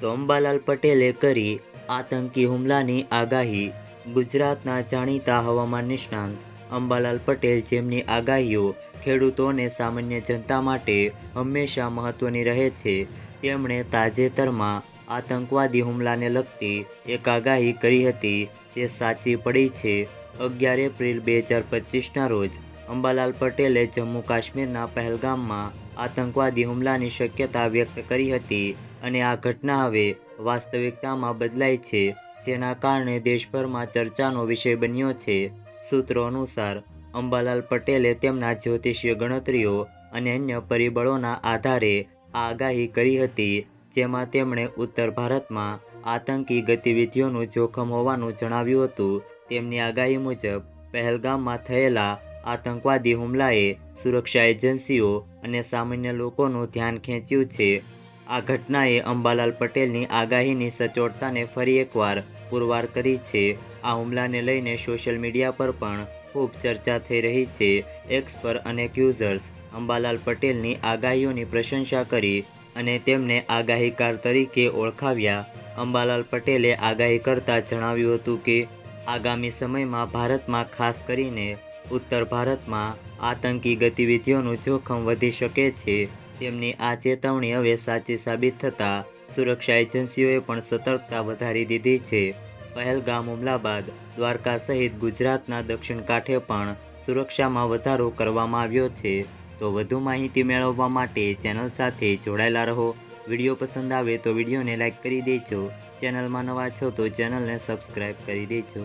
તો અંબાલાલ પટેલે કરી આતંકી હુમલાની આગાહી, ગુજરાતના જાણીતા હવામાન નિષ્ણાંત અંબાલાલ પટેલ જેમની આગાહીઓ ખેડૂતોને સામાન્ય જનતા માટે હંમેશા મહત્વની રહે છે, તેમણે તાજેતરમાં આતંકવાદી હુમલાને લગતી એક આગાહી કરી હતી જે સાચી પડી છે. અગિયાર એપ્રિલ બે હજાર પચીસના રોજ અંબાલાલ પટેલે જમ્મુ કાશ્મીરના પહેલગામમાં આતંકવાદી હુમલાની શક્યતા વ્યક્ત કરી હતી અને આ ઘટના હવે વાસ્તવિકતામાં બદલાઈ છે, જેના કારણે દેશભરમાં ચર્ચાનો વિષય બન્યો છે. સૂત્રો અનુસાર, અંબાલાલ પટેલે તેમના જ્યોતિષીય ગણતરીઓ અને અન્ય પરિબળોના આધારે આ આગાહી કરી હતી, જેમાં તેમણે ઉત્તર ભારતમાં આતંકી ગતિવિધિઓનું જોખમ હોવાનું જણાવ્યું હતું. તેમની આગાહી મુજબ, પહેલગામમાં થયેલા આતંકવાદી હુમલાએ સુરક્ષા એજન્સીઓ અને સામાન્ય લોકોનું ધ્યાન ખેંચ્યું છે. આ ઘટનાએ અંબાલાલ પટેલની આગાહીની સચોટતાને ફરી એકવાર પુરવાર કરી છે. આ હુમલાને લઈને સોશિયલ મીડિયા પર પણ ખૂબ ચર્ચા થઈ રહી છે. એક્સ પર અનેક યુઝર્સ અંબાલાલ પટેલની આગાહીઓની પ્રશંસા કરી અને તેમને આગાહીકાર તરીકે ઓળખાવ્યા. અંબાલાલ પટેલે આગાહી કરતાં જણાવ્યું હતું કે, આગામી સમયમાં ભારતમાં ખાસ કરીને ઉત્તર ભારતમાં આતંકી ગતિવિધિઓનું જોખમ વધી શકે છે. તેમની આ ચેતવણી હવે સાચી સાબિત થતાં સુરક્ષા એજન્સીઓએ પણ સતર્કતા વધારી દીધી છે. પહેલગામ હુમલા બાદ દ્વારકા સહિત ગુજરાતના દક્ષિણ કાંઠે પણ સુરક્ષામાં વધારો કરવામાં આવ્યો છે. તો વધુ માહિતી મેળવવા માટે ચેનલ સાથે જોડાયેલા રહો. વીડિયો પસંદ આવે તો વિડીયોને લાઇક કરી દેજો. ચેનલમાં નવા છો તો ચેનલને સબસ્ક્રાઈબ કરી દેજો.